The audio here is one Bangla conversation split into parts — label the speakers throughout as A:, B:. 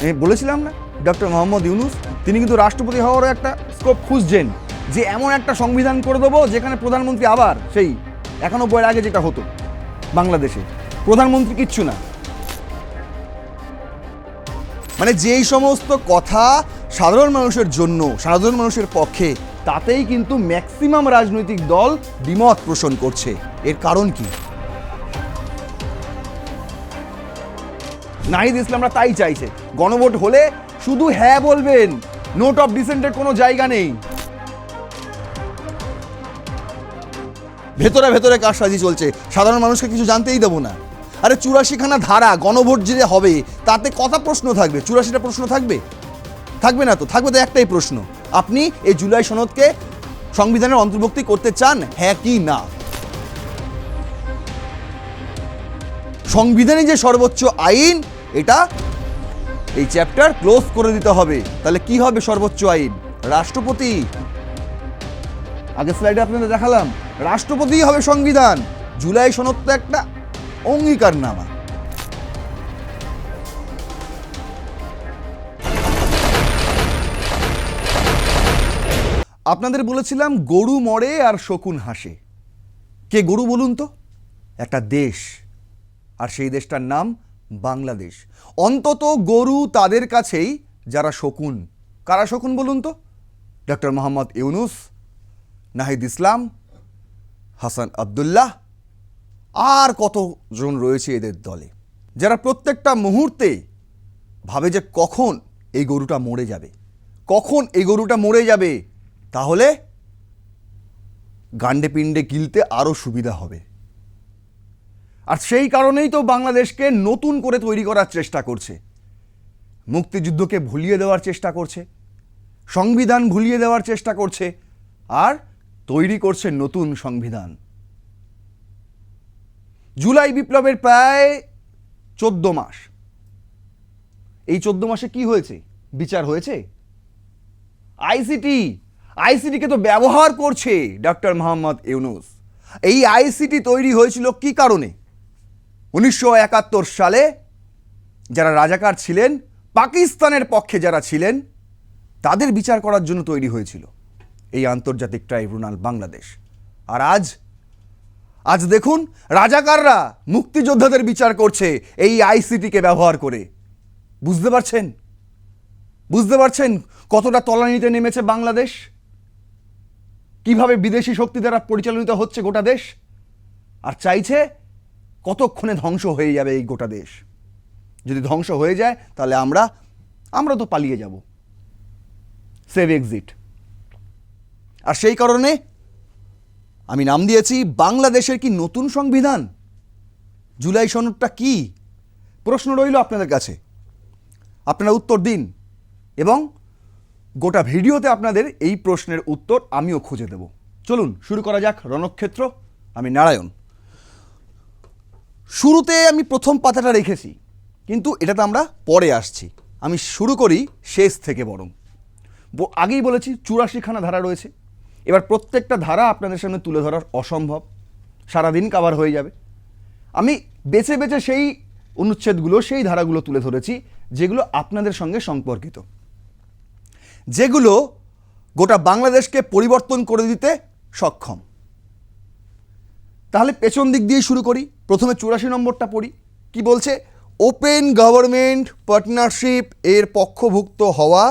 A: আমি বলেছিলাম না, ডক্টর মোহাম্মদ ইউনুস, তিনি কিন্তু রাষ্ট্রপতি হওয়ারও একটা স্কোপ খুঁজছেন যে এমন একটা সংবিধান করে দেবো যেখানে প্রধানমন্ত্রী আবার সেই একানব্বইয়ের আগে যেটা হতো বাংলাদেশে। প্রধানমন্ত্রী কিচ্ছু না। মানে যেই সমস্ত কথা সাধারণ মানুষের জন্য, সাধারণ মানুষের পক্ষে, তাতেই কিন্তু ম্যাক্সিমাম রাজনৈতিক দল দ্বিমত পোষণ করছে। এর কারণ কি? নাহিদ ইসলামরা তাই চাইছে। গণভোট হলে শুধু হ্যাঁ বলবেন। নোট অফ ডিসেন্টের কোনো জায়গা নেই। ভেতরে ভেতরে কারসাজি চলছে। সাধারণ মানুষকে কিছু জানতেই দেবো না। আরে চুরাশিখানা ধারা গণভোট যে হবে, তাতে কথা প্রশ্ন থাকবে? চুরাশিটা প্রশ্ন থাকবে? থাকবে না তো? থাকবে তো একটাই প্রশ্ন। আপনি এই জুলাই সনদকে সংবিধানের অন্তর্ভুক্তি করতে চান হ্যাঁ কি না? সংবিধানে যে সর্বোচ্চ আইন, এটা এই চ্যাপ্টার ক্লোজ করে দিতে হবে। তাহলে কি হবে সর্বোচ্চ আইন? রাষ্ট্রপতি। আগের স্লাইডে আপনাদের দেখালাম। রাষ্ট্রপতিই হবে সংবিধান। জুলাই সনদ তো একটা অঙ্গীকার নামা আপনাদের বলেছিলাম গরু মরে আর শকুন হাসে। কে গরু বলুন তো? একটা দেশ। আর সেই দেশটার নাম বাংলাদেশ। অন্তত গরু তাদের কাছেই যারা শকুন। কারা শকুন বলুন তো? ডক্টর মোহাম্মদ ইউনুস, নাহিদ ইসলাম, হাসান আবদুল্লাহ, আর কতজন রয়েছে এদের দলে? যারা প্রত্যেকটা মুহূর্তে ভাবে যে কখন এই গরুটা মরে যাবে। কখন এই গরুটা মরে যাবে? তাহলে গান্ডে পিণ্ডে গিলতে আরও সুবিধা হবে। আর সেই কারণেই তো বাংলাদেশকে নতুন করে তৈরি করার চেষ্টা করছে। মুক্তিযুদ্ধকে ভুলিয়ে দেওয়ার চেষ্টা করছে, সংবিধান ভুলিয়ে দেওয়ার চেষ্টা করছে, আর তৈরি করছে নতুন সংবিধান। জুলাই বিপ্লবের প্রায় চোদ্দ মাস। এই চোদ্দ মাসে কি হয়েছে? বিচার হয়েছে? আইসিটি, আইসিটিকে তো ব্যবহার করছে ডক্টর মোহাম্মদ ইউনুস। এই আইসিটি তৈরি হয়েছিল কি কারণে? উনিশশো একাত্তর সালে যারা রাজাকার ছিলেন, পাকিস্তানের পক্ষে যারা ছিলেন, তাদের বিচার করার জন্য তৈরি হয়েছিল এই আন্তর্জাতিক ট্রাইব্যুনাল বাংলাদেশ। আর আজ আজ দেখুন রাজাকাররা মুক্তিযোদ্ধাদের বিচার করছে এই আইসিটিকে ব্যবহার করে। বুঝতে পারছেন? বুঝতে পারছেন কতটা তলানিতে নেমেছে বাংলাদেশ? কীভাবে বিদেশি শক্তি দ্বারা পরিচালিত হচ্ছে গোটা দেশ? আর চাইছে কতক্ষণে ধ্বংস হয়ে যাবে এই গোটা দেশ? যদি ধ্বংস হয়ে যায়, তাহলে আমরা আমরা তো পালিয়ে যাব। সেভ এক্সিট আর সেই কারণে আমি নাম দিয়েছি, বাংলাদেশের কি নতুন সংবিধান? জুলাই সনদটা কি? প্রশ্ন রইল আপনাদের কাছে। আপনারা উত্তর দিন। এবং গোটা ভিডিওতে আপনাদের এই প্রশ্নের উত্তর আমিও খুঁজে দেব। চলুন, শুরু করা যাক রণক্ষেত্র। আমি নারায়ণ। শুরুতে আমি প্রথম পাতাটা রেখেছি, কিন্তু এটাতে আমরা পরে আসছি। আমি শুরু করি শেষ থেকে বরং। আগেই বলেছি চুরাশিখানা ধারা রয়েছে। এবার প্রত্যেকটা ধারা আপনাদের সামনে তুলে ধরা অসম্ভব। সারাদিন কাভার হয়ে যাবে। আমি বেছে বেছে সেই অনুচ্ছেদগুলো, সেই ধারাগুলো তুলে ধরেছি, যেগুলো আপনাদের সঙ্গে সম্পর্কিত। যেগুলো গোটা বাংলাদেশকে পরিবর্তন করে দিতে সক্ষম। তাহলে পেছন দিক দিয়ে শুরু করি। প্রথমে চুরাশি নম্বরটা পড়ি। কি বলছে? ওপেন গভর্নমেন্ট পার্টনারশিপ এর পক্ষভুক্ত হওয়া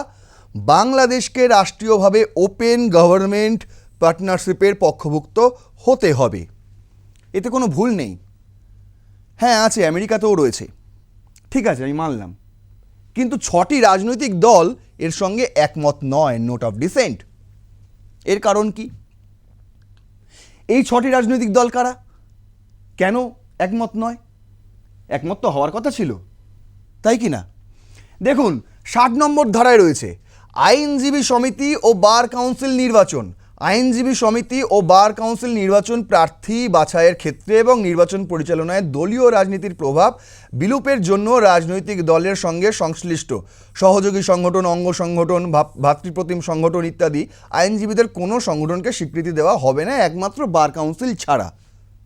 A: বাংলাদেশকে রাষ্ট্রীয়ভাবে ওপেন গভর্নমেন্ট পার্টনারশিপের পক্ষভুক্ত হতে হবে। এতে কোনো ভুল নেই। হ্যাঁ আছে, আমেরিকাতেও রয়েছে। ঠিক আছে, আমি মানলাম। কিন্তু ছটি রাজনৈতিক দল এর সঙ্গে একমত নয় নোট অফ ডিসেন্ট এর কারণ কি? এই ছটি রাজনৈতিক দল কারা? কেন একমত নয়। একমত তো হওয়ার কথা ছিল। তাই কি না? দেখুন, ষাট নম্বর ধারায় রয়েছে, আইনজীবী সমিতি ও বার কাউন্সিল নির্বাচন। আইনজীবী সমিতি ও বার কাউন্সিল নির্বাচন প্রার্থী বাছাইয়ের ক্ষেত্রে এবং নির্বাচন পরিচালনায় দলীয় রাজনীতির প্রভাব বিলোপের জন্য রাজনৈতিক দলের সঙ্গে সংশ্লিষ্ট। সহযোগী সংগঠন, অঙ্গ সংগঠন ভাতৃপ্রতিম সংগঠন ইত্যাদি আইনজীবীদের কোনো সংগঠনকে স্বীকৃতি দেওয়া হবে না, একমাত্র বার কাউন্সিল ছাড়া।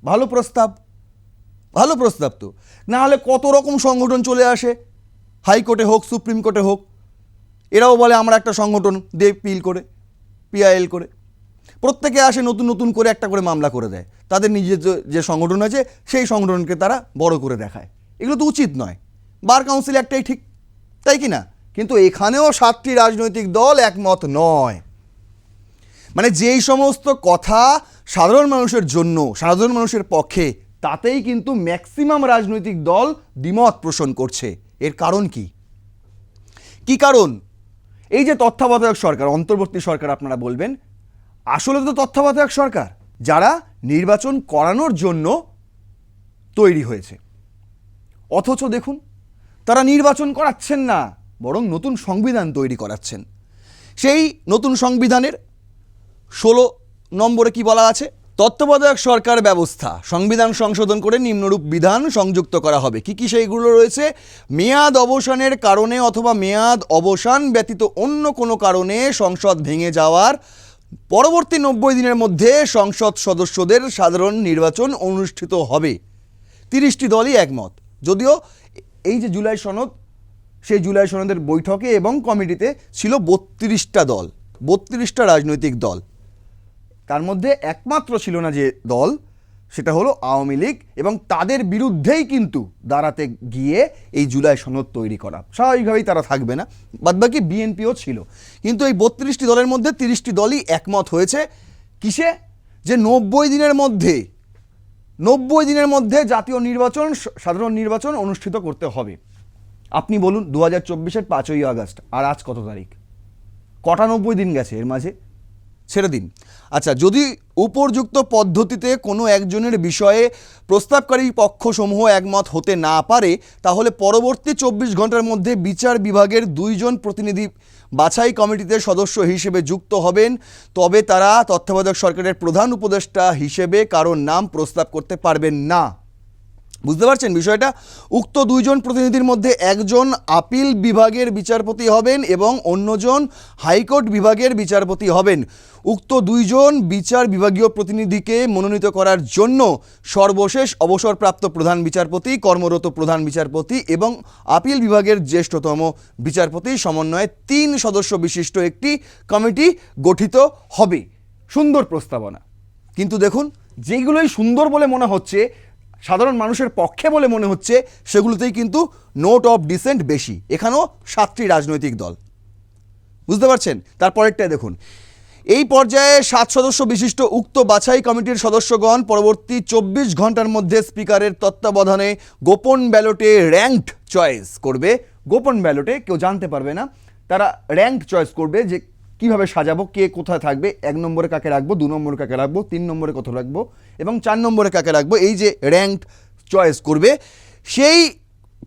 A: ভালো প্রস্তাব। ভালো প্রস্তাব তো। না হলে কত রকম সংগঠন চলে আসে? হাইকোর্টে হোক, সুপ্রিম কোর্টে হোক, এরাও বলে আমরা একটা সংগঠন দে, পিল করে, পিআইএল করে। প্রত্যেকে আসে নতুন নতুন করে একটা করে মামলা করে দেয়। তাদের নিজের যে- যে সংগঠন আছে, সেই সংগঠনকে তারা বড় করে দেখায়। এগুলো তো উচিত নয়। বার কাউন্সিল একটাই ঠিক, তাই কি না? কিন্তু এখানেও সাতটি রাজনৈতিক দল একমত নয়। মানে যেই সমস্ত কথা সাধারণ মানুষের জন্য, সাধারণ মানুষের পক্ষে তাতেই কিন্তু ম্যাক্সিমাম রাজনৈতিক দল দ্বিমত পোষণ করছে। এর কারণ কি? কি কারণ? এই যে তত্ত্বাবধায়ক সরকার, অন্তর্বর্তী সরকার আপনারা বলবেন, আসলে তো তত্ত্বাবধায়ক সরকার, যারা নির্বাচন করানোর জন্য তৈরি হয়েছে। অথচ দেখুন, তারা নির্বাচন করাচ্ছেন না, বরং নতুন সংবিধান তৈরি করাচ্ছেন। সেই নতুন সংবিধানের ষোলো নম্বরে কি বলা আছে? তত্ত্বাবধায়ক সরকার ব্যবস্থা। সংবিধান সংশোধন করে নিম্নরূপ বিধান সংযুক্ত করা হবে। কি কি সেইগুলো রয়েছে? মেয়াদ অবসানের কারণে অথবা মেয়াদ অবসান ব্যতীত অন্য কোনো কারণে সংসদ ভেঙে যাওয়ার পরবর্তী নব্বই দিনের মধ্যে সংসদ সদস্যদের সাধারণ নির্বাচন অনুষ্ঠিত হবে। তিরিশটি দলই একমত। যদিও এই যে জুলাই সনদ, সেই জুলাই সনদের বৈঠকে এবং কমিটিতে ছিল বত্রিশটা দল, বত্রিশটা রাজনৈতিক দল। তার মধ্যে একমাত্র ছিল না যে দল, সেটা হলো আওয়ামী লীগ এবং তাদের বিরুদ্ধেই কিন্তু দাঁড়াতে গিয়ে এই জুলাই সনদ তৈরি করা। স্বাভাবিকভাবেই তারা থাকবে না, বাদবাকি বিএনপিও ছিল। কিন্তু এই বত্রিশটি দলের মধ্যে তিরিশটি দলই একমত হয়েছে। কিসে? যে নব্বই দিনের মধ্যে, নব্বই দিনের মধ্যে জাতীয় নির্বাচন সাধারণ নির্বাচন অনুষ্ঠিত করতে হবে। আপনি বলুন দু হাজার চব্বিশের পাঁচই আগস্ট, আর আজ কত তারিখ? কটা নব্বই দিন গেছে এর মাঝে? ছেড়ে দিন। আচ্ছা যদি উপরযুক্ত পদ্ধতিতে কোনো একজনের বিষয়ে প্রস্তাবকারী পক্ষসমূহ একমত হতে না পারে, তাহলে পরবর্তী চব্বিশ ঘণ্টার মধ্যে বিচার বিভাগের দুইজন প্রতিনিধি বাছাই কমিটিতে সদস্য হিসেবে যুক্ত হবেন। তবে তারা তত্ত্বাবধায়ক সরকারের প্রধান উপদেষ্টা হিসেবে কারোর নাম প্রস্তাব করতে পারবেন না। বুঝতে পারছেন বিষয়টা? উক্ত দুইজন প্রতিনিধির মধ্যে একজন আপিল বিভাগের বিচারপতি হবেন এবং অন্যজন হাইকোর্ট বিভাগের বিচারপতি হবেন। উক্ত দুইজন বিচার বিভাগীয় প্রতিনিধিকে মনোনীত করার জন্য সর্বশেষ অবসরপ্রাপ্ত প্রধান বিচারপতি, কর্মরত প্রধান বিচারপতি এবং আপিল বিভাগের জ্যেষ্ঠতম বিচারপতি সমন্বয়ে তিন সদস্য বিশিষ্ট একটি কমিটি গঠিত হবে। সুন্দর প্রস্তাবনা। কিন্তু দেখুন, যেগুলোই সুন্দর বলে মনে হচ্ছে সাধারণ মানুষের পক্ষে বলে মনে হচ্ছে সেগুলোতেই কিন্তু নোট অফ ডিসেন্ট বেশি। এখানেও সাতটি রাজনৈতিক দল। বুঝতে পারছেন? তারপরেরটাই দেখুন। এই পর্যায়ে সাত সদস্য বিশিষ্ট উক্ত বাছাই কমিটির সদস্যগণ পরবর্তী চব্বিশ ঘণ্টার মধ্যে স্পিকারের তত্ত্বাবধানে গোপন ব্যালটে র্যাঙ্কড চয়েস করবে। গোপন ব্যালটে কেউ জানতে পারবে না। তারা র্যাঙ্কড চয়েস করবে যে কীভাবে সাজাবো, কে কোথায় থাকবে, এক নম্বরে কাকে রাখব, দু নম্বরে কাকে রাখব, তিন নম্বরে কত রাখব এবং চার নম্বরে কাকে রাখব, এই যে র্যাঙ্কড চয়েস করবে, সেই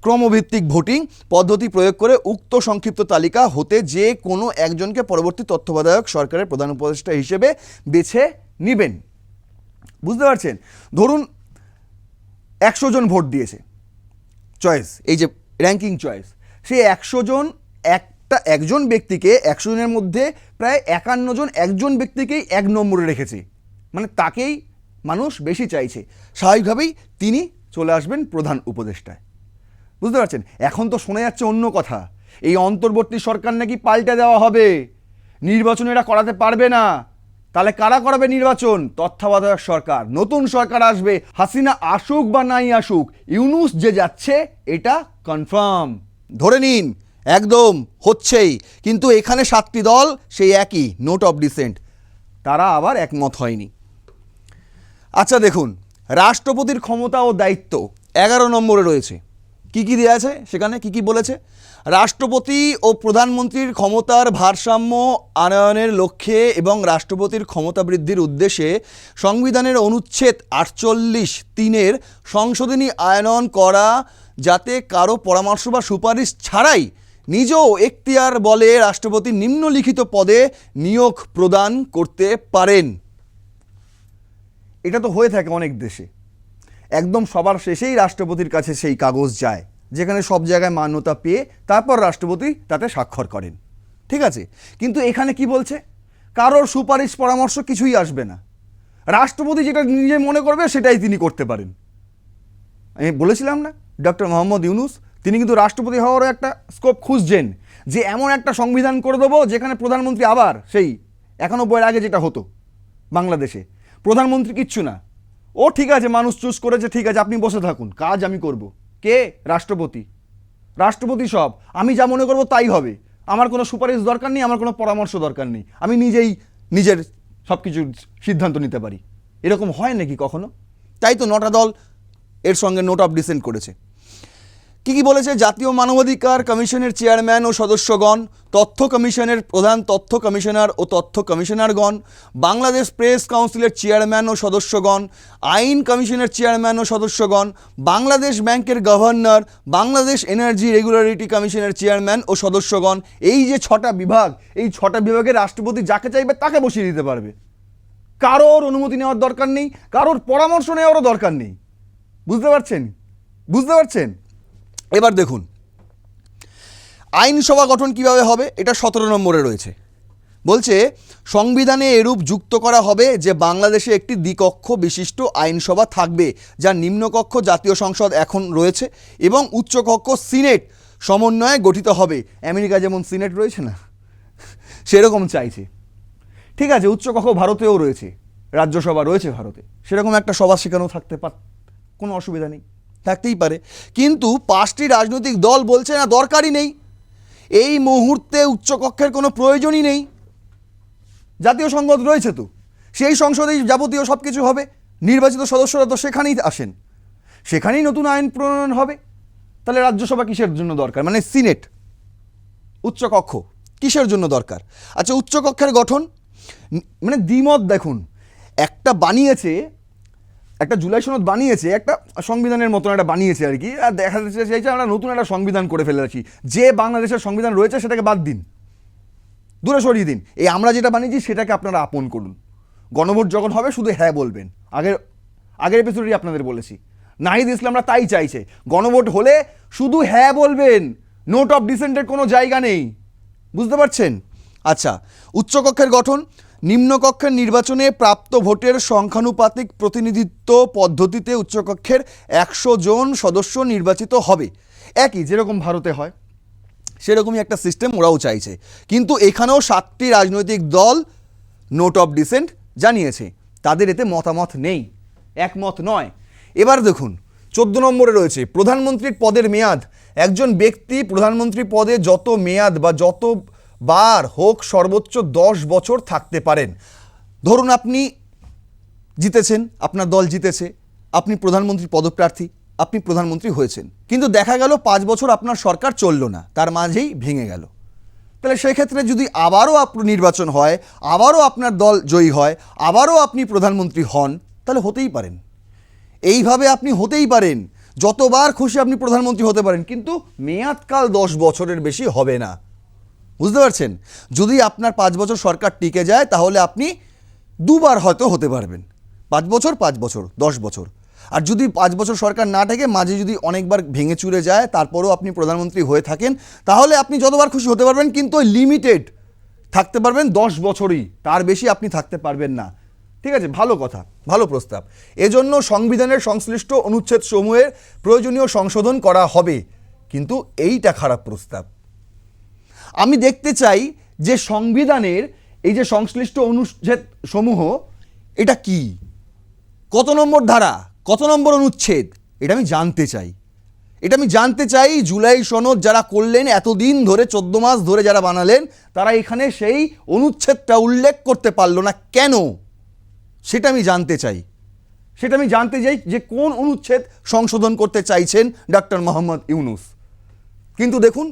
A: ক্রমভিত্তিক ভোটিং পদ্ধতি প্রয়োগ করে উক্ত সংক্ষিপ্ত তালিকা হতে যে কোনো একজনকে পরবর্তী তত্ত্বাবধায়ক সরকারের প্রধান উপদেষ্টা হিসেবে বেছে নেবেন। বুঝতে পারছেন? ধরুন একশো জন ভোট দিয়েছে চয়েস এই যে র্যাঙ্কিং চয়েস সেই একশো জন একটা একজন ব্যক্তিকে একশো জনের মধ্যে প্রায় একান্ন জন একজন ব্যক্তিকেই এক নম্বরে রেখেছে। মানে তাকেই মানুষ বেশি চাইছে। স্বাভাবিকভাবেই তিনি চলে আসবেন প্রধান উপদেষ্টায়। বুঝতে পারছেন? এখন তো শোনা যাচ্ছে অন্য কথা। এই অন্তর্বর্তী সরকার নাকি পাল্টে দেওয়া হবে। নির্বাচন এরা করাতে পারবে না। তাহলে কারা করাবে নির্বাচন? তত্ত্বাবধায়ক সরকার। নতুন সরকার আসবে। হাসিনা আসুক বা নাই আসুক, ইউনুস যে যাচ্ছে, এটা কনফার্ম ধরে নিন একদম, হচ্ছেই। কিন্তু এখানে সাতটি দল, সেই একই নোট অফ ডিসেন্ট তারা আবার একমত হয়নি। আচ্ছা দেখুন, রাষ্ট্রপতির ক্ষমতা ও দায়িত্ব এগারো নম্বরে রয়েছে। কি কি দেওয়া আছে সেখানে? কি কি বলেছে? রাষ্ট্রপতি ও প্রধানমন্ত্রীর ক্ষমতার ভারসাম্য আনয়নের লক্ষ্যে এবং রাষ্ট্রপতির ক্ষমতা বৃদ্ধির উদ্দেশ্যে সংবিধানের অনুচ্ছেদ আটচল্লিশ তিনের সংশোধনী আয়নন করা যাতে কারও পরামর্শ বা সুপারিশ ছাড়াই নিজ এখতিয়ার বলে রাষ্ট্রপতি নিম্নলিখিত পদে নিয়োগ প্রদান করতে পারেন। এটা তো হয়ে থাকে অনেক দেশে। একদম সবার শেষেই রাষ্ট্রপতির কাছে সেই কাগজ যায়, যেখানে সব জায়গায় মান্যতা পেয়ে তারপর রাষ্ট্রপতি তাতে স্বাক্ষর করেন। ঠিক আছে? কিন্তু এখানে কি বলছে? কারোর সুপারিশ পরামর্শ কিছুই আসবে না। রাষ্ট্রপতি যেটা নিজে মনে করবে সেটাই তিনি করতে পারেন। আমি বলেছিলাম না? ডক্টর মোহাম্মদ ইউনুস তিনি কিন্তু রাষ্ট্রপতি হওয়ারও একটা স্কোপ খুঁজছেন যে এমন একটা সংবিধান করে দেবো যেখানে প্রধানমন্ত্রী আবার সেই একানব্বইয়ের আগে যেটা হতো বাংলাদেশে। প্রধানমন্ত্রী কিচ্ছু না। ও ঠিক আছে, মানুষ চুজ করেছে, ঠিক আছে, আপনি বসে থাকুন, কাজ আমি করব। কে? রাষ্ট্রপতি। রাষ্ট্রপতি সব। আমি যা মনে করব তাই হবে। আমার কোনো সুপারিশ দরকার নেই, আমার কোনো পরামর্শ দরকার নেই। আমি নিজেই নিজের সব কিছু সিদ্ধান্ত নিতে পারি। এরকম হয় নাকি কখনো? তাই তো নটা দল এর সঙ্গে নোট অফ ডিসেন্ট করেছে। কি কি বলেছে জাতীয় মানবাধিকার কমিশনের চেয়ারম্যান ও সদস্যগণ, তথ্য কমিশনের প্রধান তথ্য কমিশনার ও তথ্য কমিশনারগণ, বাংলাদেশ প্রেস কাউন্সিলের চেয়ারম্যান ও সদস্যগণ, আইন কমিশনের চেয়ারম্যান ও সদস্যগণ, বাংলাদেশ ব্যাংকের গভর্নর, বাংলাদেশ এনার্জি রেগুলারিটি কমিশনের চেয়ারম্যান ও সদস্যগণ। এই যে ছটা বিভাগ, এই ছটা বিভাগে রাষ্ট্রপতি যাকে চাইবে তাকে বসিয়ে দিতে পারবে। কারোর অনুমতি নেওয়ার দরকার নেই, কারোর পরামর্শ নেওয়ারও দরকার নেই। বুঝতে পারছেন? বুঝতে পারছেন? এবার দেখুন। আইনসভা গঠন কীভাবে হবে, এটা সতেরো নম্বরে রয়েছে। বলছে, সংবিধানে এরূপ যুক্ত করা হবে যে বাংলাদেশে একটি দ্বিকক্ষ বিশিষ্ট আইনসভা থাকবে, যা নিম্নকক্ষ জাতীয় সংসদ এখন রয়েছে এবং উচ্চকক্ষ সিনেট সমন্বয়ে গঠিত হবে। আমেরিকা যেমন সিনেট রয়েছে না, সেরকম চাইছে। ঠিক আছে, উচ্চকক্ষ ভারতেও রয়েছে, রাজ্যসভা রয়েছে ভারতে। সেরকম একটা সভা সেখানেও থাকতে পার, কোনো অসুবিধা নেই। থাকতেই পারে। কিন্তু পাঁচটি রাজনৈতিক দল বলছে না, দরকারই নেই। এই মুহূর্তে উচ্চকক্ষের কোনো প্রয়োজনই নেই। জাতীয় সংসদ রয়েছে তো। সেই সংসদেই যাবতীয় সব কিছু হবে। নির্বাচিত সদস্যরা তো সেখানেই আসেন। সেখানেই নতুন আইন প্রণয়ন হবে। তাহলে রাজ্যসভা কিসের জন্য দরকার? মানে সিনেট, উচ্চকক্ষ, কিসের জন্য দরকার? আচ্ছা উচ্চকক্ষের গঠন মানে দ্বিমত দেখুন। একটা বানিয়েছে একটা জুলাই সনদ বানিয়েছে, একটা সংবিধানের মতন একটা বানিয়েছে আর কি, আর দেখা যাচ্ছে চাইছে আমরা নতুন একটা সংবিধান করে ফেলেছি। যে বাংলাদেশের সংবিধান রয়েছে সেটাকে বাদ দিন। দূরে সরিয়ে দিন। এই আমরা যেটা বানিয়েছি সেটাকে আপনারা আপন করুন। গণভোট যখন হবে শুধু হ্যাঁ বলবেন। আগের আগের এপিসোডেই আপনাদের বলেছি। নাহিদ ইসলামরা তাই চাইছে। গণভোট হলে শুধু হ্যাঁ বলবেন। নোট অফ ডিসেন্টের কোনো জায়গা নেই। বুঝতে পারছেন? আচ্ছা উচ্চকক্ষের গঠন নিম্নকক্ষের নির্বাচনে প্রাপ্ত ভোটের সংখ্যানুপাতিক প্রতিনিধিত্ব পদ্ধতিতে উচ্চকক্ষের একশো জন সদস্য নির্বাচিত হবে। একই যেরকম ভারতে হয়, সেরকমই একটা সিস্টেম ওরাও চাইছে। কিন্তু এখানেও সাতটি রাজনৈতিক দল নোট অফ ডিসেন্ট জানিয়েছে। তাদের এতে মতামত নেই, একমত নয়। এবার দেখুন, চোদ্দ নম্বরে রয়েছে, প্রধানমন্ত্রীর পদের মেয়াদ। একজন ব্যক্তি প্রধানমন্ত্রী পদে যত মেয়াদ বা যত বার হোক সর্বোচ্চ দশ বছর থাকতে পারেন। ধরুন আপনি জিতেছেন, আপনার দল জিতেছে, আপনি প্রধানমন্ত্রী পদপ্রার্থী, আপনি প্রধানমন্ত্রী হয়েছেন। কিন্তু দেখা গেল পাঁচ বছর আপনার সরকার চলল না, তার মাঝেই ভেঙে গেল। তাহলে সেক্ষেত্রে যদি আবারও নির্বাচন হয়, আবারও আপনার দল জয়ী হয়, আবারও আপনি প্রধানমন্ত্রী হন, তাহলে হতেই পারেন। এইভাবে আপনি হতেই পারেন। যতবার খুশি আপনি প্রধানমন্ত্রী হতে পারেন, কিন্তু মেয়াদকাল দশ বছরের বেশি হবে না। বুঝতে পারছেন? যদি আপনার পাঁচ বছর সরকার টিকে যায়, তাহলে আপনি দুবার হয়তো হতে পারবেন। পাঁচ বছর পাঁচ বছর, দশ বছর। আর যদি পাঁচ বছর সরকার না থাকে মাঝে যদি অনেকবার ভেঙে চুরে যায়, তারপরেও আপনি প্রধানমন্ত্রী হয়ে থাকেন, তাহলে আপনি যতবার খুশি হতে পারবেন, কিন্তু ওই লিমিটেড থাকতে পারবেন দশ বছরই। তার বেশি আপনি থাকতে পারবেন না। ঠিক আছে? ভালো কথা, ভালো প্রস্তাব। এজন্য সংবিধানের সংশ্লিষ্ট অনুচ্ছেদ সমূহের প্রয়োজনীয় সংশোধন করা হবে। কিন্তু এইটা খারাপ প্রস্তাব। আমি দেখতে চাই যে সংবিধানের এই যে সংশ্লিষ্ট অনুচ্ছেদ সমূহ, এটা কি? কত নম্বর ধারা? কত নম্বর অনুচ্ছেদ? এটা আমি জানতে চাই। এটা আমি জানতে চাই জুলাই সনদ যারা করলেন, এতদিন ধরে, চোদ্দ মাস ধরে যারা বানালেন, তারা এখানে সেই অনুচ্ছেদটা উল্লেখ করতে পারল না কেন? সেটা আমি জানতে চাই। সেটা আমি জানতে চাই যে কোন অনুচ্ছেদ সংশোধন করতে চাইছেন ডক্টর মোহাম্মদ ইউনুস। কিন্তু দেখুন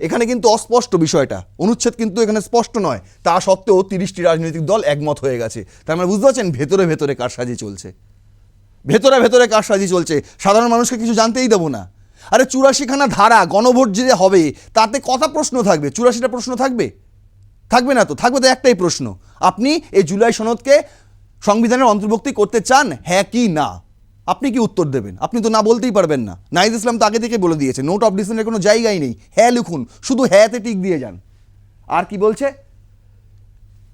A: এখানে কিন্তু অস্পষ্ট বিষয়টা। অনুচ্ছেদ কিন্তু এখানে স্পষ্ট নয়। তা সত্ত্বেও তিরিশটি রাজনৈতিক দল একমত হয়ে গেছে। তার মানে বুঝতে পারছেন? ভেতরে ভেতরে কারসাজি চলছে। ভেতরে ভেতরে কারসাজি চলছে। সাধারণ মানুষকে কিছু জানতেই দেবো না। আরে চুরাশিখানা ধারা গণভোট যে হবে, তাতে কথা প্রশ্ন থাকবে? চুরাশিটা প্রশ্ন থাকবে? থাকবে না তো? থাকবে তো একটাই প্রশ্ন। আপনি এই জুলাই সনদকে সংবিধানের অন্তর্ভুক্তি করতে চান? হ্যাঁ কি না? আপনি কি উত্তর দেবেন? আপনি তো না বলতেই পারবেন না। নাইদ ইসলাম তো আগে থেকে বলে দিয়েছে নোট অফ ডিসেন্টের কোনো জায়গাই নেই। হ্যাঁ লিখুন, শুধু হ্যাঁতে টিক দিয়ে যান। আর কি বলছে?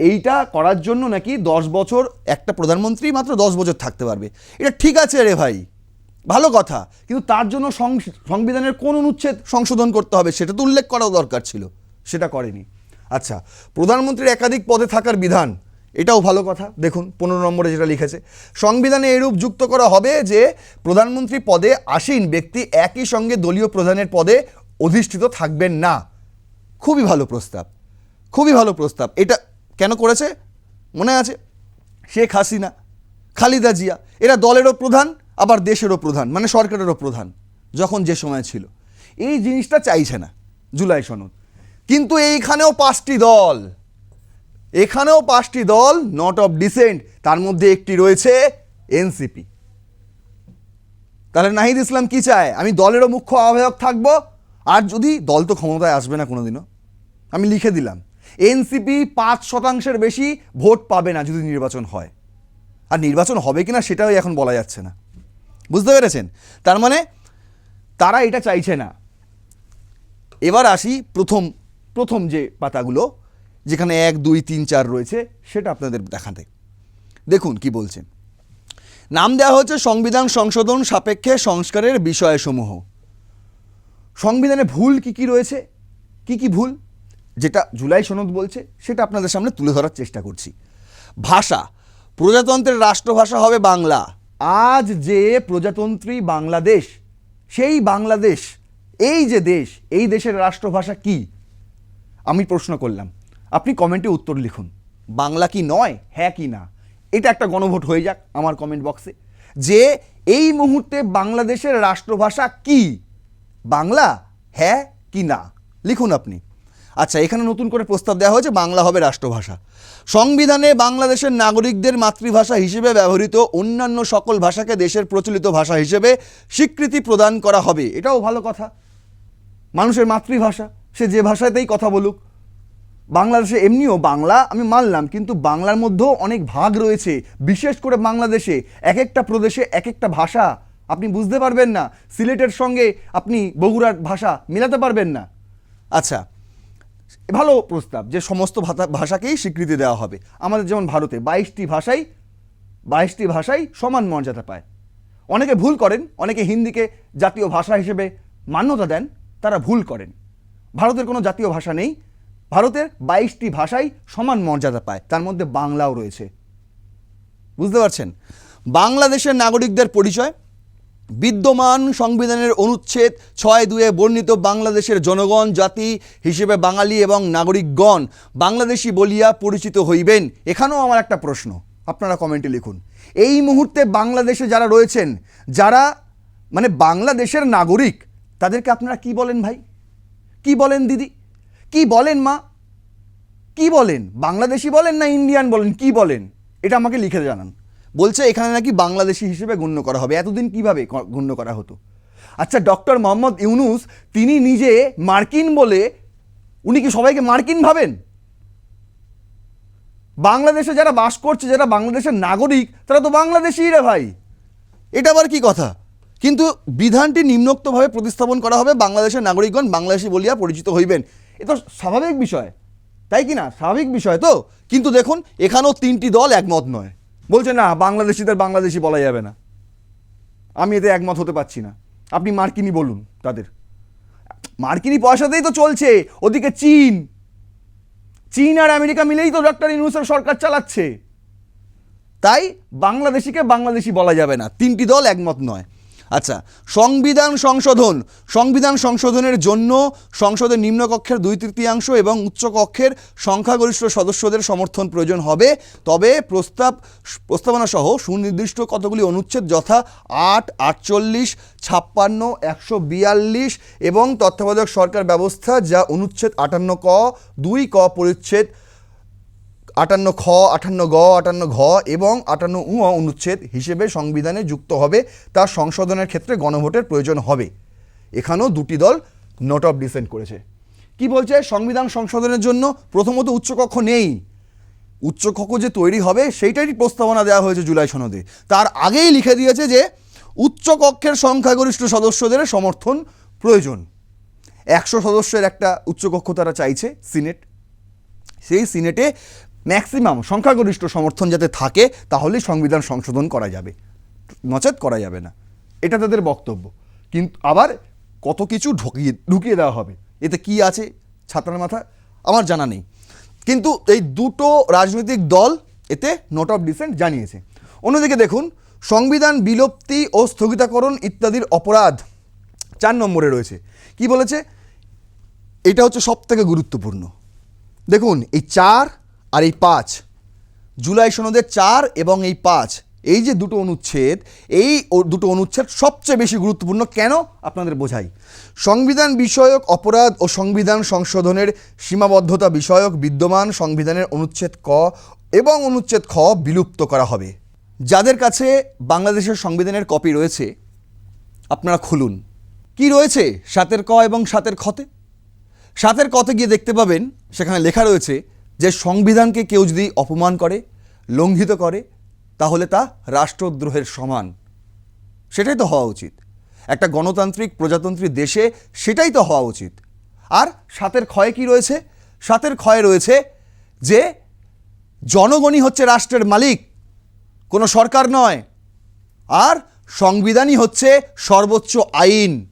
A: এইটা করার জন্য নাকি দশ বছর, একটা প্রধানমন্ত্রী মাত্র দশ বছর থাকতে পারবে। এটা ঠিক আছে রে ভাই, ভালো কথা। কিন্তু তার জন্য সংবিধানের কোন অনুচ্ছেদ সংশোধন করতে হবে, সেটা তো উল্লেখ করাও দরকার ছিল, সেটা করেনি। আচ্ছা প্রধানমন্ত্রীর একাধিক পদে থাকার বিধান এটাও ভালো কথা। দেখুন, পনেরো নম্বরে যেটা লিখেছে, সংবিধানে এরূপ যুক্ত করা হবে যে, প্রধানমন্ত্রী পদে আসীন ব্যক্তি একই সঙ্গে দলীয় প্রধানের পদে অধিষ্ঠিত থাকবেন না। খুবই ভালো প্রস্তাব, খুবই ভালো প্রস্তাব। এটা কেন করেছে? মনে আছে? শেখ হাসিনা, খালিদা জিয়া, এরা দলেরও প্রধান, আবার দেশেরও প্রধান মানে সরকারেরও প্রধান, যখন যে সময় ছিল। এই জিনিসটা চাইছে না জুলাই সনদ। কিন্তু এইখানেও পাঁচটি দল এখানেও পাঁচটি দল নট অফ ডিসেন্ট তার মধ্যে একটি রয়েছে এনসিপি তাহলে নাহিদ ইসলাম কি চায়? আমি দলেরও মুখ্য আহ্বায়ক থাকব, আর যদি দল তো ক্ষমতায় আসবে না কোনোদিনও। আমি লিখে দিলাম এনসিপি পাঁচ শতাংশের বেশি ভোট পাবে না যদি নির্বাচন হয়। আর নির্বাচন হবে কি না সেটাও এখন বলা যাচ্ছে না। বুঝতে পেরেছেন? তার মানে তারা এটা চাইছে না। এবার আসি প্রথম প্রথম যে পাতাগুলো যেখানে এক, দুই, তিন, চার রয়েছে, সেটা আপনাদের দেখাতে। দেখুন কি বলছেন। নাম দেওয়া হচ্ছে সংবিধান সংশোধন সাপেক্ষে সংস্কারের বিষয়সমূহ। সংবিধানে ভুল কি কি রয়েছে? কি কি ভুল? যেটা জুলাই সনদ বলছে, সেটা আপনাদের সামনে তুলে ধরার চেষ্টা করছি। ভাষা। প্রজাতন্ত্রের রাষ্ট্রভাষা হবে বাংলা। আজ যে প্রজাতন্ত্রী বাংলাদেশ, সেই বাংলাদেশ, এই যে দেশ, এই দেশের রাষ্ট্রভাষা কি? আমি প্রশ্ন করলাম। আপনি কমেন্টে উত্তর লিখুন। বাংলা কি নয়? হ্যাঁ কি না? এটা একটা গণভোট, হয়ে যাক আমার কমেন্ট বক্সে। যে এই মুহূর্তে বাংলাদেশের রাষ্ট্রভাষা কি? বাংলা হ্যাঁ কি না? লিখুন আপনি। আচ্ছা এখানে নতুন করে প্রস্তাব দেওয়া হয়েছে, বাংলা হবে রাষ্ট্রভাষা। সংবিধানে বাংলাদেশের নাগরিকদের মাতৃভাষা হিসেবে ব্যবহৃত অন্যান্য সকল ভাষাকে দেশের প্রচলিত ভাষা হিসেবে স্বীকৃতি প্রদান করা হবে। এটাও ভালো কথা। মানুষের মাতৃভাষা, সে যে ভাষাতেই কথা বলুক। বাংলাদেশে এমনিও বাংলা আমি মানলাম, কিন্তু বাংলার মধ্যেও অনেক ভাগ রয়েছে, বিশেষ করে বাংলাদেশে। এক একটা প্রদেশে এক একটা ভাষা, আপনি বুঝতে পারবেন না। সিলেটের সঙ্গে আপনি বগুড়ার ভাষা মেলাতে পারবেন না। আচ্ছা ভালো প্রস্তাব যে সমস্ত ভাষা- ভাষাকেই স্বীকৃতি দেওয়া হবে। আমাদের যেমন ভারতে বাইশটি ভাষাই বাইশটি ভাষাই সমান মর্যাদা পায়। অনেকে ভুল করেন, অনেকে হিন্দিকে জাতীয় ভাষা হিসেবে মান্যতা দেন, তারা ভুল করেন। ভারতের কোনো জাতীয় ভাষা নেই ভারতের বাইশটি ভাষাই সমান মর্যাদা পায়, তার মধ্যে বাংলাও রয়েছে। বুঝতে পারছেন? বাংলাদেশের নাগরিকদের পরিচয়, বিদ্যমান সংবিধানের অনুচ্ছেদ ছয় দুয়ে বর্ণিত বাংলাদেশের জনগণ, জাতি হিসেবে বাঙালি এবং নাগরিকগণ বাংলাদেশি বলিয়া পরিচিত হইবেন। এখানেও আমার একটা প্রশ্ন, আপনারা কমেন্টে লিখুন। এই মুহূর্তে বাংলাদেশে যারা রয়েছেন, যারা মানে বাংলাদেশের নাগরিক, তাদেরকে আপনারা কি বলেন ভাই? কি বলেন দিদি? কি বলেন মা? কি বলেন? বাংলাদেশি বলেন না ইন্ডিয়ান বলেন? কি বলেন? এটা আমাকে লিখে জানান। বলছে, এখানে নাকি বাংলাদেশি হিসেবে গণ্য করা হবে। এতদিন কীভাবে গণ্য করা হতো? আচ্ছা ডক্টর মোহাম্মদ ইউনুস, তিনি নিজে মার্কিন বলে, উনি কি সবাইকে মার্কিন ভাবেন? বাংলাদেশে যারা বাস করছে, যারা বাংলাদেশের নাগরিক, তারা তো বাংলাদেশিই রে ভাই। এটা আবার কি কথা? কিন্তু বিধানটি নিম্নোক্তভাবে প্রতিস্থাপন করা হবে, বাংলাদেশের নাগরিকগণ বাংলাদেশি বলিয়া পরিচিত হইবেন। এ তো স্বাভাবিক বিষয়। তাই কি না? স্বাভাবিক বিষয় তো। কিন্তু দেখুন, এখানেও তিনটি দল একমত নয়। বলছে, না বাংলাদেশিদের বাংলাদেশি বলা যাবে না। আমি এতে একমত হতে পারছি না। আপনি মার্কিনি বলুন তাদের। মার্কিনি পয়সাতেই তো চলছে। ওদিকে চীন। চীন আর আমেরিকা মিলেই তো ডক্টর ইউনুসের সরকার চালাচ্ছে। তাই বাংলাদেশিকে বাংলাদেশি বলা যাবে না। তিনটি দল একমত নয়। আচ্ছা সংবিধান সংশোধন। সংবিধান সংশোধনের জন্য সংসদের নিম্নকক্ষের দুই তৃতীয়াংশ এবং উচ্চকক্ষের সংখ্যাগরিষ্ঠ সদস্যদের সমর্থন প্রয়োজন হবে। তবে প্রস্তাব প্রস্তাবনা সহ সুনির্দিষ্ট কতগুলি অনুচ্ছেদ যথা আট, আটচল্লিশ, ছাপ্পান্ন, একশো বিয়াল্লিশ এবং তত্ত্বাবধায়ক সরকার ব্যবস্থা যা অনুচ্ছেদ আটান্ন ক, দুই ক পরিচ্ছেদ আটান্ন খ, আটান্ন গ, আটান্ন ঘ এবং আটান্ন উ অনুচ্ছেদ হিসেবে সংবিধানে যুক্ত হবে, তা সংশোধনের ক্ষেত্রে গণভোটের প্রয়োজন হবে। এখানেও দুটি দল নোট অফ ডিসেন্ট করেছে। কি বলছে? সংবিধান সংশোধনের জন্য প্রথমত উচ্চকক্ষ নেই। উচ্চকক্ষ যে তৈরি হবে, সেইটারই প্রস্তাবনা দেওয়া হয়েছে জুলাই সনদে। তার আগেই লিখে দিয়েছে যে, উচ্চকক্ষের সংখ্যাগরিষ্ঠ সদস্যদের সমর্থন প্রয়োজন। একশো সদস্যের একটা উচ্চকক্ষ তারা চাইছে, সিনেট। সেই সিনেটে ম্যাক্সিমাম সংখ্যাগরিষ্ঠ সমর্থন যাতে থাকে, তাহলেই সংবিধান সংশোধন করা যাবে। নচেত করা যাবে না। এটা তাদের বক্তব্য। কিন্তু আবার কত কিছু ঢুকিয়ে ঢুকিয়ে দেওয়া হবে। এতে কি আছে ছাত্রের মাথা? আমার জানা নেই। কিন্তু এই দুটো রাজনৈতিক দল এতে নোট অফ ডিসেন্ট জানিয়েছে। অন্যদিকে দেখুন, সংবিধান বিলুপ্তি ও স্থগিতাকরণ ইত্যাদির অপরাধ চার নম্বরে রয়েছে। কি বলেছে? এটা হচ্ছে সব থেকে গুরুত্বপূর্ণ। দেখুন, এই চার আর এই পাঁচ, জুলাই সনদের চার এবং এই পাঁচ, এই যে দুটো অনুচ্ছেদ, এই দুটো অনুচ্ছেদ সবচেয়ে বেশি গুরুত্বপূর্ণ কেন আপনাদের বোঝাই? সংবিধান বিষয়ক অপরাধ ও সংবিধান সংশোধনের সীমাবদ্ধতা বিষয়ক বিদ্যমান সংবিধানের অনুচ্ছেদ ক এবং অনুচ্ছেদ খ বিলুপ্ত করা হবে। যাদের কাছে বাংলাদেশের সংবিধানের কপি রয়েছে, আপনারা খুলুন। কি রয়েছে সাতের ক এবং সাতের খতে? সাতের কথে গিয়ে দেখতে পাবেন, সেখানে লেখা রয়েছে যে সংবিধানকে কেউ যদি অপমান করে, লঙ্ঘিত করে, তাহলে তা রাষ্ট্রদ্রোহের সমান। সেটাই তো হওয়া উচিত। একটা গণতান্ত্রিক প্রজাতন্ত্রী দেশে সেটাই তো হওয়া উচিত। আর সাতের ক্ষয়ে কি রয়েছে? সাতের ক্ষয়ে রয়েছে যে জনগণই হচ্ছে রাষ্ট্রের মালিক, কোনো সরকার নয়। আর সংবিধানই হচ্ছে সর্বোচ্চ আইন।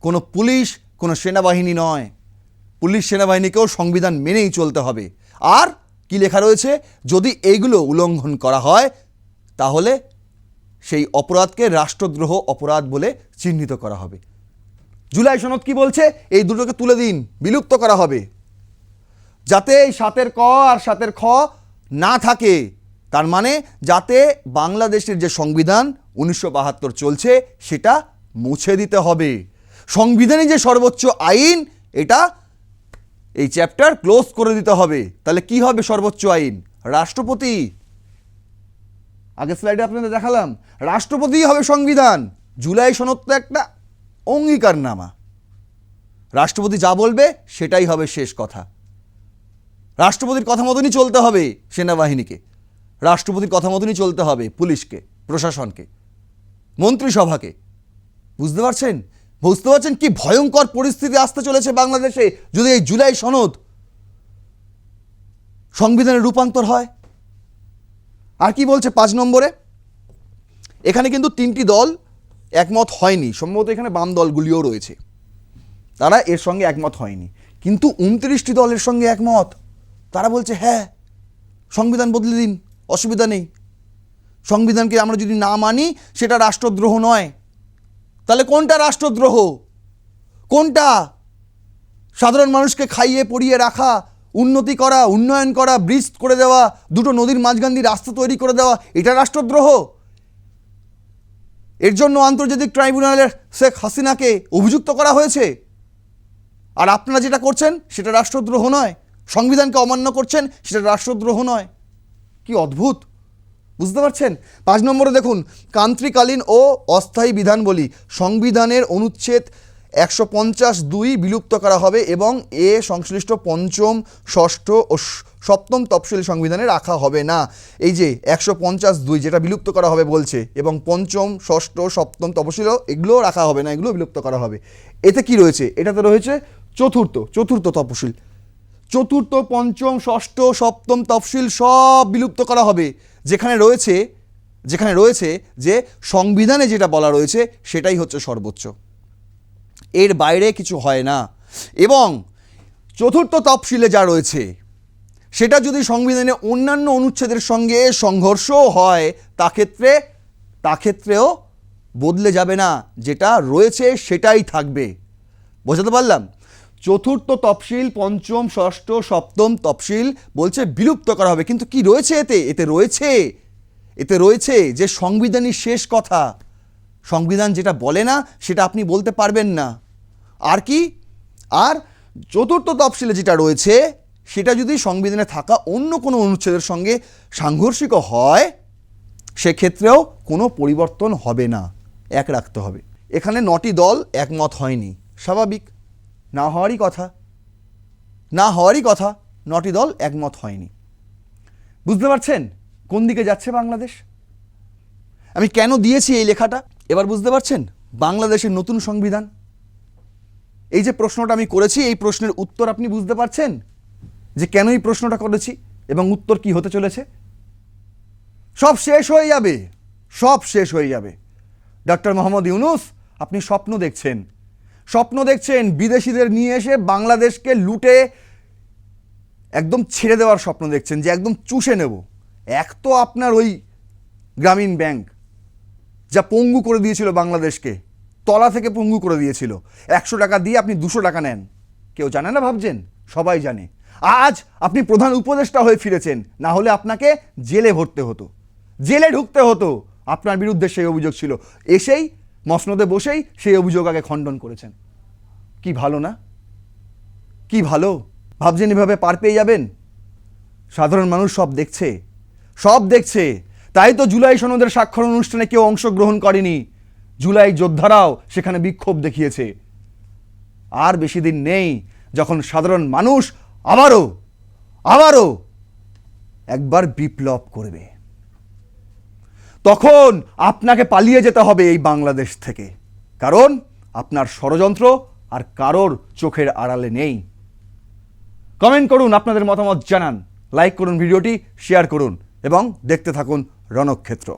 A: কোনো পুলিশ, কোনো সেনাবাহিনী নয়। পুলিশ সেনাবাহিনীকেও সংবিধান মেনেই চলতে হবে। আর কি লেখা রয়েছে? যদি এইগুলো উল্লঙ্ঘন করা হয়, তাহলে সেই অপরাধকে রাষ্ট্রদ্রোহ অপরাধ বলে চিহ্নিত করা হবে। জুলাই সনদ কি বলছে? এই দুটোকে তুলে দিন, বিলুপ্ত করা হবে। যাতে এই সাতের ক আর সাতের খ না থাকে, তার মানে যাতে বাংলাদেশের যে সংবিধান উনিশশো বাহাত্তর চলছে, সেটা মুছে দিতে হবে। সংবিধানে যে সর্বোচ্চ আইন, এটা এই চ্যাপ্টার ক্লোজ করে দিতে হবে। তাহলে কি হবে সর্বোচ্চ আইন? রাষ্ট্রপতি। আগের স্লাইডে আপনাদের দেখালাম। রাষ্ট্রপতিই হবে সংবিধান। জুলাই সনদ তো একটা অঙ্গীকারনামা। রাষ্ট্রপতি যা বলবে সেটাই হবে শেষ কথা। রাষ্ট্রপতির কথা মতনই চলতে হবে সেনাবাহিনীকে। রাষ্ট্রপতির কথা মতনই চলতে হবে পুলিশকে, প্রশাসনকে, মন্ত্রিসভাকে। বুঝতে পারছেন? বুঝতে পারছেন কি ভয়ঙ্কর পরিস্থিতি আসতে চলেছে বাংলাদেশে যদি এই জুলাই সনদ সংবিধানে রূপান্তর হয়? আর কি বলছে পাঁচ নম্বরে? এখানে কিন্তু তিনটি দল একমত হয়নি, সম্ভবত এখানে বাম দলগুলিও রয়েছে। তারা এর সঙ্গে একমত হয়নি। কিন্তু উনত্রিশটি দলের সঙ্গে একমত। তারা বলছে হ্যাঁ সংবিধান বদলে দিন, অসুবিধা নেই। সংবিধানকে আমরা যদি না মানি, সেটা রাষ্ট্রদ্রোহ নয়। তাহলে কোনটা রাষ্ট্রদ্রোহ? কোনটা সাধারণ মানুষকে খাইয়ে পরিয়ে রাখা, উন্নতি করা, উন্নয়ন করা, ব্রিজ করে দেওয়া, দুটো নদীর মাঝখান দিয়ে রাস্তা তৈরি করে দেওয়া, এটা রাষ্ট্রদ্রোহ? এর জন্য আন্তর্জাতিক ট্রাইব্যুনালের শেখ হাসিনাকে অভিযুক্ত করা হয়েছে। আর আপনারা যেটা করছেন, সেটা রাষ্ট্রদ্রোহ নয়। সংবিধানকে অমান্য করছেন, সেটা রাষ্ট্রদ্রোহ নয়। কি অদ্ভুত! বুঝতে পারছেন? পাঁচ নম্বরে দেখুন, কান্ত্রিকালীন ও অস্থায়ী বিধান বলি। সংবিধানের অনুচ্ছেদ একশো পঞ্চাশ দুই বিলুপ্ত করা হবে এবং এ সংশ্লিষ্ট পঞ্চম, ষষ্ঠ ও সপ্তম তফসিলি সংবিধানে রাখা হবে না। এই যে একশো পঞ্চাশ দুই যেটা বিলুপ্ত করা হবে বলছে এবং পঞ্চম, ষষ্ঠ, সপ্তম তফসিলও এগুলোও রাখা হবে না এগুলো বিলুপ্ত করা হবে। এতে কি রয়েছে? এটাতে রয়েছে চতুর্থ চতুর্থ তফসিল। চতুর্থ, পঞ্চম, ষষ্ঠ, সপ্তম তফসিল সব বিলুপ্ত করা হবে। যেখানে রয়েছে যেখানে রয়েছে যে সংবিধানে যেটা বলা রয়েছে সেটাই হচ্ছে সর্বোচ্চ। এর বাইরে কিছু হয় না। এবং চতুর্থ তফসিলে যা রয়েছে, সেটা যদি সংবিধানে অন্যান্য অনুচ্ছেদের সঙ্গে সংঘর্ষ হয়, তা ক্ষেত্রে, তা ক্ষেত্রেও বদলে যাবে না। যেটা রয়েছে সেটাই থাকবে। বোঝাতে পারলাম? চতুর্থ তফসিল, পঞ্চম, ষষ্ঠ, সপ্তম তফসিল বলছে বিলুপ্ত করা হবে। কিন্তু কি রয়েছে এতে? এতে রয়েছে এতে রয়েছে যে সংবিধানই শেষ কথা। সংবিধান যেটা বলে না, সেটা আপনি বলতে পারবেন না। আর কি? আর চতুর্থ তফসিলে যেটা রয়েছে, সেটা যদি সংবিধানে থাকা অন্য কোনো অনুচ্ছেদের সঙ্গে সাংঘর্ষিক হয়, সেক্ষেত্রেও কোনো পরিবর্তন হবে না। এক রাখতে হবে। এখানে নটি দল একমত হয়নি। স্বাভাবিক। না হওয়ারই কথা, না হওয়ারই কথা নটি দল একমত হয়নি। বুঝতে পারছেন কোন দিকে যাচ্ছে বাংলাদেশ? আমি কেন দিয়েছি এই লেখাটা? এবার বুঝতে পারছেন বাংলাদেশের নতুন সংবিধান। এই যে প্রশ্নটা আমি করেছি, এই প্রশ্নের উত্তর আপনি বুঝতে পারছেন যে কেন এই প্রশ্নটা করেছি এবং উত্তর কি হতে চলেছে? সব শেষ হয়ে যাবে, সব শেষ হয়ে যাবে। ডক্টর মোহাম্মদ ইউনুস, আপনি স্বপ্ন দেখছেন স্বপ্ন দেখছেন বিদেশিদের নিয়ে এসে বাংলাদেশকে লুটে একদম ছেড়ে দেওয়ার স্বপ্ন দেখছেন যে একদম চুষে নেব। এক তো আপনার ওই গ্রামীণ ব্যাংক, যা পঙ্গু করে দিয়েছিল বাংলাদেশকে, তলা থেকে পঙ্গু করে দিয়েছিল। একশো টাকা দিয়ে আপনি দুশো টাকা নেন। কেউ জানে না ভাবছেন? সবাই জানে। আজ আপনি প্রধান উপদেষ্টা হয়ে ফিরেছেন, না হলে আপনাকে জেলে ভরতে হতো। জেলে ঢুকতে হতো। আপনার বিরুদ্ধে সেই অভিযোগ ছিল। এসেই মসনদে বসেই সেই অভিযোগ আগে খণ্ডন করেছেন। কি ভালো না? কি ভালো? ভাবছেন এভাবে পার পেয়ে যাবেন? সাধারণ মানুষ সব দেখছে। সব দেখছে। তাই তো জুলাই সনদের স্বাক্ষর অনুষ্ঠানে কেউ অংশগ্রহণ করেনি। জুলাই যোদ্ধারাও সেখানে বিক্ষোভ দেখিয়েছে। আর বেশি দিন নেই যখন সাধারণ মানুষ আবারও আবারও একবার বিপ্লব করবে। তখন আপনাকে পালিয়ে যেতে হবে এই বাংলাদেশ থেকে। কারণ আপনার ষড়যন্ত্র আর কারোর চোখের আড়ালে নেই। কমেন্ট করুন, আপনাদের মতামত জানান, লাইক করুন ভিডিওটি, শেয়ার করুন, এবং দেখতে থাকুন রণক্ষেত্র।